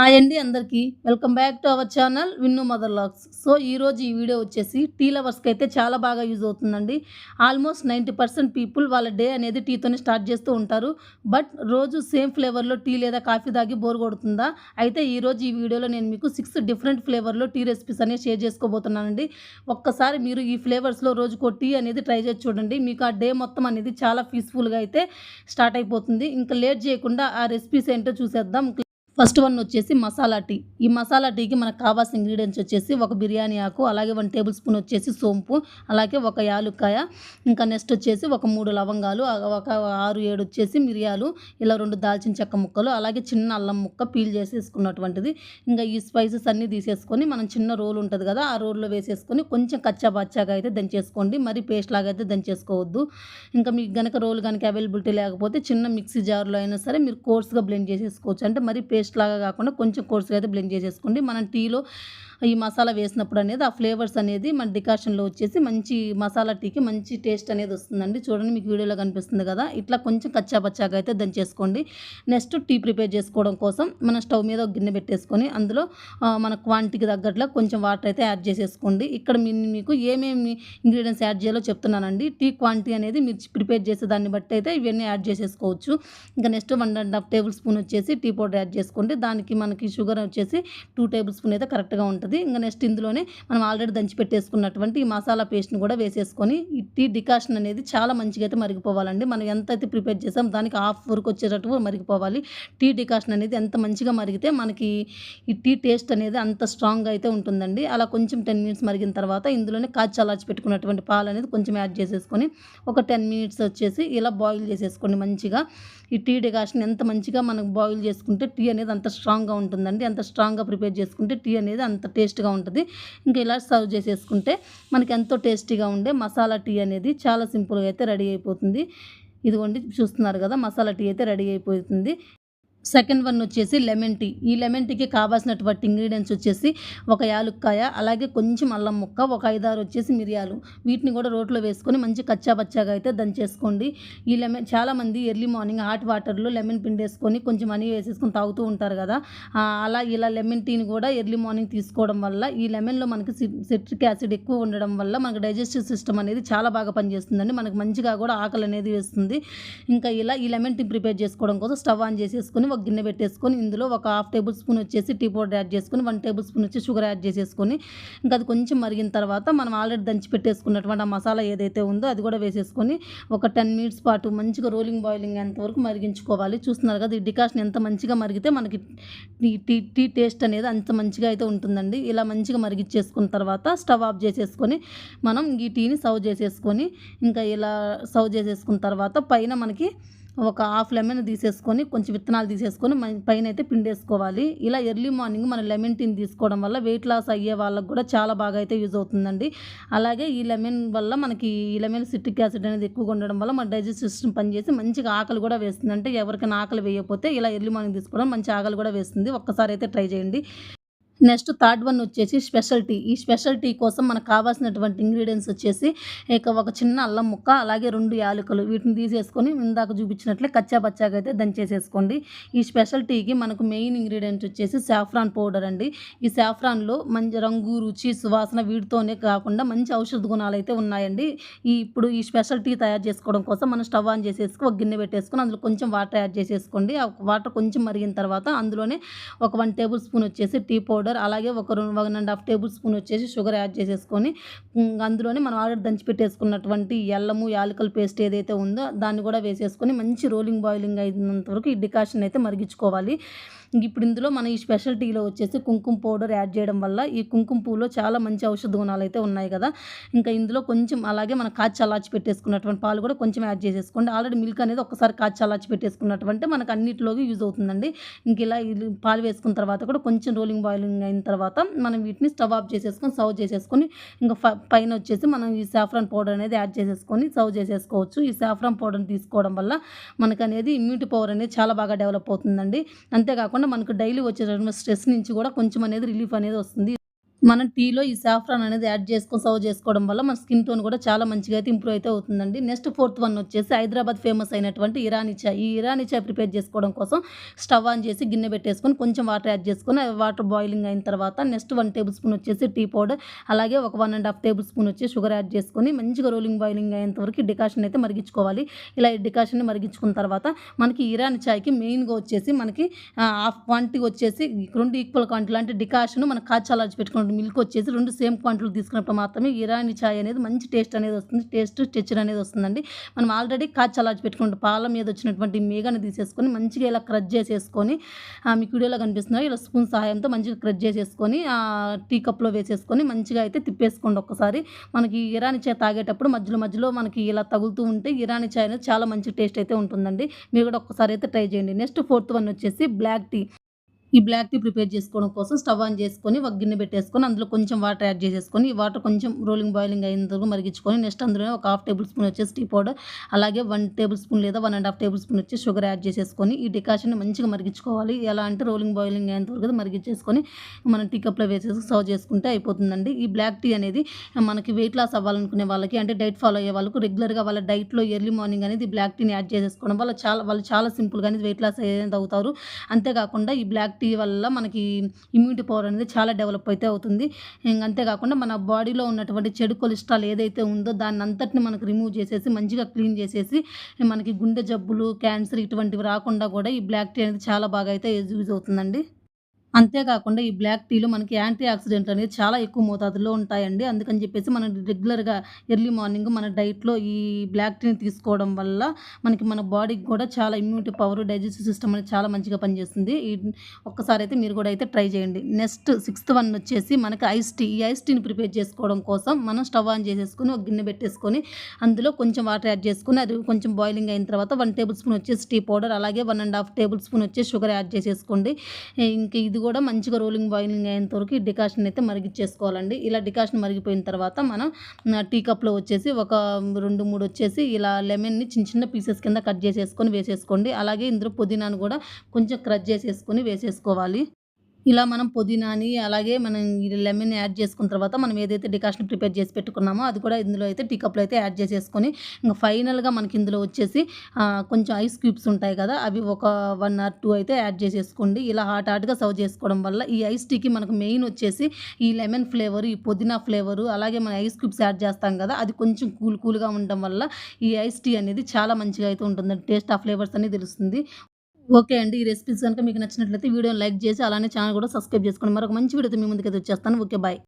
Hi అండి అందరికీ. Welcome back to our channel Vinnu mother logs so ఈరోజు ఈ వీడియో వచ్చేసి టీ లవర్స్కి అయితే చాలా బాగా యూజ్ అవుతుందండి. ఆల్మోస్ట్ నైంటీ పర్సెంట్ పీపుల్ వాళ్ళ డే అనేది టీతోనే స్టార్ట్ చేస్తూ ఉంటారు. బట్ రోజు సేమ్ ఫ్లేవర్లో టీ లేదా కాఫీ తాగి బోర్ కొడుతుందా? అయితే ఈరోజు ఈ వీడియోలో నేను మీకు సిక్స్ డిఫరెంట్ ఫ్లేవర్లో టీ రెసిపీస్ అనేవి షేర్ చేసుకోబోతున్నానండి. ఒక్కసారి మీరు ఈ ఫ్లేవర్స్లో రోజుకో టీ అనేది ట్రై చేసి చూడండి. మీకు ఆ డే మొత్తం అనేది చాలా పీస్ఫుల్గా అయితే స్టార్ట్ అయిపోతుంది. ఇంకా లేట్ చేయకుండా ఆ రెసిపీస్ ఏంటో చూసేద్దాం. ఫస్ట్ వన్ వచ్చేసి మసాలా టీ. ఈ మసాలా టీకి మనకు కావాల్సిన ఇంగ్రీడియంట్స్ వచ్చేసి ఒక బిర్యానీ ఆకు అలాగే వన్ టేబుల్ స్పూన్ వచ్చేసి సోంపు అలాగే ఒక యాలుక్కాయ ఇంకా నెక్స్ట్ వచ్చేసి ఒక మూడు లవంగాలు ఒక ఆరు ఏడు వచ్చేసి మిరియాలు ఇలా రెండు దాల్చిన చెక్క ముక్కలు అలాగే చిన్న అల్లం ముక్క పీల్ చేసేసుకున్నటువంటిది. ఇంకా ఈ స్పైసెస్ అన్నీ తీసేసుకొని మనం చిన్న రోల్ ఉంటుంది కదా ఆ రోల్లో వేసేసుకొని కొంచెం కచ్చా బచ్చాగా అయితే దంచేసుకోండి. మరి పేస్ట్ లాగా అయితే దంచేసుకోవద్దు. ఇంకా మీకు గనక రోల్ కనుక అవైలబిలిటీ లేకపోతే చిన్న మిక్సీ జార్లో అయినా సరే మీరు కోర్స్గా బ్లెండ్ చేసేసుకోవచ్చు. అంటే మరి పేస్ట్ లాగా కాకుండా కొంచెం కోర్సుగా అయితే బ్లెండ్ చేసేసుకోండి. మనం టీలో ఈ మసాలా వేసినప్పుడు అనేది ఆ ఫ్లేవర్స్ అనేది మన డికాషన్లో వచ్చేసి మంచి మసాలా టీకి మంచి టేస్ట్ అనేది వస్తుందండి. చూడండి మీకు వీడియోలో కనిపిస్తుంది కదా. ఇట్లా కొంచెం కచ్చా అయితే అయితే చేసుకోండి. నెక్స్ట్ టీ ప్రిపేర్ చేసుకోవడం కోసం మన స్టవ్ మీద ఒక గిన్నె పెట్టేసుకొని అందులో మన క్వాంటిటీకి తగ్గట్లా కొంచెం వాటర్ అయితే యాడ్ చేసేసుకోండి. ఇక్కడ మీకు ఏమేమి ఇంగ్రీడియంట్స్ యాడ్ చేయాలో చెప్తున్నానండి. టీ క్వాంటిటీ అనేది మీరు ప్రిపేర్ చేసే దాన్ని బట్టి అయితే ఇవన్నీ యాడ్ చేసేసుకోవచ్చు. ఇంకా next one and half tablespoon వచ్చేసి టీ పౌడర్ యాడ్ చేసుకోండి. దానికి మనకి షుగర్ వచ్చేసి టూ టేబుల్ స్పూన్ అయితే కరెక్ట్గా ఉంటుంది. ఉంటుంది ఇంకా నెక్స్ట్ ఇందులోనే మనం ఆల్రెడీ దంచి పెట్టేసుకున్నటువంటి మసాలా పేస్ట్ని కూడా వేసేసుకొని ఈ టీ డికాషన్ అనేది చాలా మంచిగా అయితే మరిగిపోవాలండి. మనం ఎంత అయితే ప్రిపేర్ చేసాం దానికి హాఫ్ వరకు వచ్చేటట్టు మరిగిపోవాలి. టీ డికాషన్ అనేది ఎంత మంచిగా మరిగితే మనకి ఈ టీ టేస్ట్ అనేది అంత స్ట్రాంగ్గా అయితే ఉంటుందండి. అలా కొంచెం టెన్ మినిట్స్ మరిగిన తర్వాత ఇందులోనే కాచి చల్లార్చి పెట్టుకున్నటువంటి పాలు అనేది కొంచెం యాడ్ చేసేసుకొని ఒక టెన్ మినిట్స్ వచ్చేసి ఇలా బాయిల్ చేసేసుకోండి మంచిగా. ఈ టీ డికాషన్ ఎంత మంచిగా మనకు బాయిల్ చేసుకుంటే టీ అనేది అంత స్ట్రాంగ్గా ఉంటుందండి. అంత స్ట్రాంగ్గా ప్రిపేర్ చేసుకుంటే టీ అనేది అంత టేస్ట్గా ఉంటుంది. ఇంకా ఇలా సర్వ్ చేసేసుకుంటే మనకి ఎంతో టేస్టీగా ఉండే మసాలా టీ అనేది చాలా సింపుల్గా అయితే రెడీ అయిపోతుంది. ఇదిగోండి చూస్తున్నారు కదా మసాలా టీ అయితే రెడీ అయిపోతుంది. సెకండ్ వన్ వచ్చేసి లెమన్ టీ. ఈ లెమన్ టీకి కావాల్సినటువంటి ఇంగ్రీడియంట్స్ వచ్చేసి ఒక యాలుక్కాయ అలాగే కొంచెం అల్లం ముక్క ఒక ఐదారు వచ్చేసి మిరియాలు. వీటిని కూడా రోట్లో వేసుకొని మంచి కచ్చా పచ్చాగా అయితే దంచేసుకోండి. ఈ లెమన్ చాలామంది ఎర్లీ మార్నింగ్ హాట్ వాటర్లో లెమన్ పిండి వేసుకొని కొంచెం మనీ వేసేసుకొని తాగుతూ ఉంటారు కదా. అలా ఇలా లెమన్ టీని కూడా ఎర్లీ మార్నింగ్ తీసుకోవడం వల్ల ఈ లెమన్లో మనకి సిట్రిక్ యాసిడ్ ఎక్కువ ఉండడం వల్ల మనకు డైజెస్టివ్ సిస్టమ్ అనేది చాలా బాగా పనిచేస్తుందండి. మనకు మంచిగా కూడా ఆకలి అనేది వేస్తుంది. ఇంకా ఇలా ఈ లెమన్ టీ ప్రిపేర్ చేసుకోవడం కోసం స్టవ్ ఆన్ చేసేసుకొని ఒక గిన్నె పెట్టేసుకొని ఇందులో ఒక హాఫ్ టేబుల్ స్పూన్ వచ్చేసి టీ పౌడర్ యాడ్ చేసుకొని వన్ టేబుల్ స్పూన్ వచ్చి షుగర్ యాడ్ చేసేసుకొని ఇంకా అది కొంచెం మరిగిన తర్వాత మనం ఆల్రెడీ దంచి పెట్టేసుకున్నటువంటి ఆ మసాలా ఏదైతే ఉందో అది కూడా వేసేసుకొని ఒక టెన్ మినిట్స్ పాటు మంచిగా రోలింగ్ బాయిలింగ్ అంతవరకు మరిగించుకోవాలి. చూస్తున్నారు కదా ఈ డికాషన్ ఎంత మంచిగా మరిగితే మనకి టీ టీ టేస్ట్ అనేది అంత మంచిగా అయితే ఉంటుందండి. ఇలా మంచిగా మరిగించేసుకున్న తర్వాత స్టవ్ ఆఫ్ చేసేసుకొని మనం ఈ టీని సర్వ్ చేసేసుకొని ఇంకా ఇలా సర్వ్ చేసేసుకున్న తర్వాత పైన మనకి ఒక హాఫ్ లెమన్ తీసేసుకొని కొంచెం విత్తనాలు తీసేసుకొని పైన అయితే పిండేసుకోవాలి. ఇలా ఎర్లీ మార్నింగ్ మనం లెమన్ టీని తీసుకోవడం వల్ల వెయిట్ లాస్ అయ్యే వాళ్ళకు కూడా చాలా బాగా అయితే యూజ్ అవుతుందండి. అలాగే ఈ లెమన్ వల్ల మనకి ఈ లెమన్ సిట్రిక్ యాసిడ్ అనేది ఎక్కువగా ఉండడం వల్ల మన డైజెస్ట్ సిస్టమ్ పనిచేసి మంచిగా ఆకలి కూడా వేస్తుంది అంటే ఎవరికైనా ఆకలి వేయకపోతే ఇలా ఎర్లీ మార్నింగ్ తీసుకోవడం మంచి ఆకలి కూడా వేస్తుంది. ఒక్కసారి అయితే ట్రై చేయండి. నెక్స్ట్ థర్డ్ వన్ వచ్చేసి స్పెషల్ టీ. ఈ స్పెషల్ టీ కోసం మనకు కావాల్సినటువంటి ఇంగ్రీడియంట్స్ వచ్చేసి ఇక ఒక చిన్న అల్లం ముక్క అలాగే రెండు యాలకులు. వీటిని తీసేసుకొని ఇందాక చూపించినట్లే కచ్చా పచ్చాగా అయితే దంచేసేసుకోండి. ఈ స్పెషల్ టీకి మనకు మెయిన్ ఇంగ్రీడియంట్ వచ్చేసి సాఫ్రాన్ పౌడర్ అండి. ఈ సాఫ్రాన్లో మంచి రంగు రుచి సువాసన వీటితోనే కాకుండా మంచి ఔషధ గుణాలు అయితే ఉన్నాయండి. ఈ ఇప్పుడు ఈ స్పెషల్ టీ తయారు చేసుకోవడం కోసం మనం స్టవ్ ఆన్ చేసేసుకుని ఒక గిన్నె పెట్టేసుకొని అందులో కొంచెం వాటర్ యాడ్ చేసేసుకోండి. ఆ వాటర్ కొంచెం మరిగిన తర్వాత అందులోనే ఒక వన్ టేబుల్ స్పూన్ వచ్చేసి టీ పౌడర్ పౌడర్ అలాగే ఒక రెండు one and half tablespoon వచ్చేసి షుగర్ యాడ్ చేసేసుకొని అందులోనే మనం ఆల్రెడీ దంచి పెట్టేసుకున్నటువంటి ఎల్లము యాలకల పేస్ట్ ఏదైతే ఉందో దాన్ని కూడా వేసేసుకొని మంచి రోలింగ్ బాయిలింగ్ అయినంత వరకు ఈ డికాషన్ అయితే మరిగించుకోవాలి. ఇప్పుడు ఇందులో మన ఈ స్పెషల్ టీలో వచ్చేసి కుంకుమ పౌడర్ యాడ్ చేయడం వల్ల ఈ కుంకుమ పువ్వులో చాలా మంచి ఔషధ గుణాలు అయితే ఉన్నాయి కదా. ఇంకా ఇందులో కొంచెం అలాగే మన కాచి చల్లార్చి పెట్టేసుకున్నటువంటి పాలు కూడా కొంచెం యాడ్ చేసేసుకోండి. ఆల్రెడీ మిల్క్ అనేది ఒకసారి కాచి చల్లార్చి పెట్టేసుకున్నటువంటి మనకు అన్నిటిలోకి యూజ్ అవుతుందండి. ఇంక ఇలా పాలు వేసుకున్న తర్వాత కూడా కొంచెం రోలింగ్ బాయిలింగ్ అయిన తర్వాత మనం వీటిని స్టవ్ ఆఫ్ చేసేసుకొని సర్వ్ చేసేసుకొని ఇంకా పైన వచ్చేసి మనం ఈ సాఫ్రాన్ పౌడర్ అనేది యాడ్ చేసేసుకొని సర్వ్ చేసేసుకోవచ్చు. ఈ సాఫ్రాన్ పౌడర్ని తీసుకోవడం వల్ల మనకు అనేది ఇమ్యూనిటీ పవర్ అనేది చాలా బాగా డెవలప్ అవుతుందండి. అంతేకాకుండా మనకు డైలీ వచ్చే స్ట్రెస్ నుంచి కూడా కొంచెం అనేది రిలీఫ్ అనేది వస్తుంది. మనం టీలో ఈ సాఫ్రాన్ అనేది యాడ్ చేసుకొని సర్వ్ చేసుకోవడం వల్ల మన స్కిన్ టోన్ కూడా చాలా మంచిగా అయితే ఇంప్రూవ్ అయితే అవుతుందండి. నెక్స్ట్ ఫోర్త్ వన్ వచ్చేసి హైదరాబాద్ ఫేమస్ అయినటువంటి ఇరానీ చాయ్. ఈ ఇరానీ చాయ్ ప్రిపేర్ చేసుకోవడం కోసం స్టవ్ ఆన్ చేసి గిన్నె పెట్టేసుకొని కొంచెం వాటర్ యాడ్ చేసుకొని వాటర్ బాయిలింగ్ అయిన తర్వాత నెక్స్ట్ వన్ టేబుల్ స్పూన్ వచ్చేసి టీ పౌడర్ అలాగే ఒక one and half tablespoon వచ్చి షుగర్ యాడ్ చేసుకొని మంచిగా రోలింగ్ బాయిలింగ్ అయ్యేంత వరకు డికాషన్ అయితే మరిగించుకోవాలి. ఇలా ఈ డికాషన్ని మరిగించుకున్న తర్వాత మనకి ఇరానీ చాయ్కి మెయిన్గా వచ్చేసి మనకి హాఫ్ క్వాంటిటీ వచ్చేసి రెండు ఈక్వల్ క్వాంటిటీ అంటే డికాషన్ మనం కాచాలాచి రెండు మిల్క్ వచ్చేసి రెండు సేమ్ క్వాంటిటీలు తీసుకున్నప్పుడు మాత్రమే ఇరానీ చాయ్ అనేది మంచి టేస్ట్ అనేది వస్తుంది. టేస్ట్ టెక్చర్ అనేది వస్తుందండి. మనం ఆల్రెడీ కాచలాచి పెట్టుకుంటే పాల మీద వచ్చినటువంటి మేఘాన్ని తీసేసుకొని మంచిగా ఇలా క్రష్ చేసేసుకొని మీకు వీడియోలో కనిపిస్తున్నాయి. ఇలా స్పూన్ సహాయంతో మంచిగా క్రష్ చేసేసుకొని టీ కప్లో వేసేసుకొని మంచిగా అయితే తిప్పేసుకోండి ఒక్కసారి మనకి ఇరానీ చాయ్ తాగేటప్పుడు మధ్యలో మధ్యలో మనకి ఇలా తగులుతూ ఉంటే ఇరానీ చాయ్ అనేది చాలా మంచి టేస్ట్ అయితే ఉంటుందండి. మీరు కూడా ఒక్కసారి అయితే ట్రై చేయండి. నెక్స్ట్ ఫోర్త్ వన్ వచ్చేసి బ్లాక్ టీ. ఈ బ్లాక్ టీ ప్రిపేర్ చేసుకోవడం కోసం స్టవ్ ఆన్ చేసుకొని ఒక గిన్నె పెట్టేసుకొని అందులో కొంచెం వాటర్ యాడ్ చేసేసుకొని ఈ వాటర్ కొంచెం రోలింగ్ బాయిలింగ్ అయిన తర్వాత మరిగించుకొని నెక్స్ట్ అందులో ఒక హాఫ్ టేబుల్ స్పూన్ వచ్చేసి టీ పౌడర్ అలాగే వన్ టేబుల్ స్పూన్ లేదా one and half tablespoon వచ్చి షుగర్ యాడ్ చేసేసుకొని ఈ డికాషన్ మంచిగా మరిగించుకోవాలి. ఎలా అంటే రోలింగ్ బాయిలింగ్ అయ్యేంత వరకు మరిగించేసుకొని మనం టీ కప్లో వేసేసి సర్వ్ చేసుకుంటే అయిపోతుందండి. ఈ బ్లాక్ టీ అనేది మనకి వెయిట్ లాస్ అవ్వాలనుకునే వాళ్ళకి అంటే డైట్ ఫాలో అయ్యే వాళ్ళకు రెగ్యులర్గా వాళ్ళ డైట్లో ఎర్లీ మార్నింగ్ అనేది బ్లాక్ టీని యాడ్ చేసేసుకోవడం వల్ల చాలా వాళ్ళు చాలా సింపుల్గా అనేది వెయిట్ లాస్ అయ్యేది అవుతారు. అంతేకాకుండా ఈ బ్లాక్ టీ వల్ల మనకి ఇమ్యూనిటీ పవర్ అనేది చాలా డెవలప్ అయితే అవుతుంది. అంతేకాకుండా మన బాడీలో ఉన్నటువంటి చెడు కొలెస్ట్రాల్ ఏదైతే ఉందో దాన్ని అంతటిని మనకు రిమూవ్ చేసేసి మంచిగా క్లీన్ చేసేసి మనకి గుండె జబ్బులు క్యాన్సర్ ఇటువంటివి రాకుండా కూడా ఈ బ్లాక్ టీ అనేది చాలా బాగా అయితే యూజ్ అవుతుందండి. అంతేకాకుండా ఈ బ్లాక్ టీలో మనకి యాంటీ ఆక్సిడెంట్లు అనేది చాలా ఎక్కువ మోతాదులో ఉంటాయండి. అందుకని చెప్పేసి మనం రెగ్యులర్గా ఎర్లీ మార్నింగ్ మన డైట్లో ఈ బ్లాక్ టీని తీసుకోవడం వల్ల మనకి మన బాడీకి కూడా చాలా ఇమ్యూనిటీ పవర్ డైజెస్టివ్ సిస్టమ్ అనేది చాలా మంచిగా పనిచేస్తుంది. ఈ ఒక్కసారి అయితే మీరు కూడా అయితే ట్రై చేయండి. నెక్స్ట్ సిక్స్త్ వన్ వచ్చేసి మనకి ఐస్ టీ ఈ ఐస్ టీని ప్రిపేర్ చేసుకోవడం కోసం మనం స్టవ్ ఆన్ చేసేసుకొని ఒక గిన్నె పెట్టేసుకొని అందులో కొంచెం వాటర్ యాడ్ చేసుకొని అది కొంచెం బాయిలింగ్ అయిన తర్వాత వన్ టేబుల్ స్పూన్ వచ్చేసి టీ పౌడర్ అలాగే one and half tablespoon వచ్చేసి షుగర్ యాడ్ చేసేసుకోండి. ఇంక ఇది కూడా మంచిగా రోలింగ్ బాయిలింగ్ అయ్యేంత వరకు ఈ డికాషన్ అయితే మరిగించేసుకోవాలండి ఇలా డికాషన్ మరిగిపోయిన తర్వాత మనం టీ కప్లో వచ్చేసి ఒక రెండు మూడు వచ్చేసి ఇలా లెమన్ని చిన్న చిన్న పీసెస్ కింద కట్ చేసేసుకొని వేసేసుకోండి. అలాగే ఇందులో పుదీనాను కూడా కొంచెం క్రష్ చేసేసుకొని వేసేసుకోవాలి. ఇలా మనం పుదీనాని అలాగే మనం ఈ లెమన్ యాడ్ చేసుకున్న తర్వాత మనం ఏదైతే డికాషన్ ప్రిపేర్ చేసి పెట్టుకున్నామో అది కూడా ఇందులో అయితే టీ కప్లో అయితే యాడ్ చేసేసుకొని ఇంకా ఫైనల్గా మనకి ఇందులో వచ్చేసి కొంచెం ఐస్ క్యూబ్స్ ఉంటాయి కదా అవి ఒక వన్ ఆర్ టూ అయితే యాడ్ చేసేసుకోండి. ఇలా హాట్ హాట్గా సర్వ్ చేసుకోవడం వల్ల ఈ ఐస్ టీకి మనకు మెయిన్ వచ్చేసి ఈ లెమన్ ఫ్లేవర్ ఈ పుదీనా ఫ్లేవరు అలాగే మనం ఐస్ క్యూబ్స్ యాడ్ చేస్తాం కదా అది కొంచెం కూల్ కూల్గా ఉండడం వల్ల ఈ ఐస్ టీ అనేది చాలా మంచిగా అయితే ఉంటుంది టేస్ట్ ఆ ఫ్లేవర్స్ అనేది తెలుస్తుంది. ఓకే అండి ఈ రెసిపీస్ కనుక మీకు నచ్చినట్లయితే వీడియోని లైక్ చేసి అలానే ఛానల్ కూడా సబ్స్క్రైబ్ చేసుకోండి. మరొక మంచి వీడియోతో మీ ముందుకైతే వచ్చేస్తాను. Okay bye.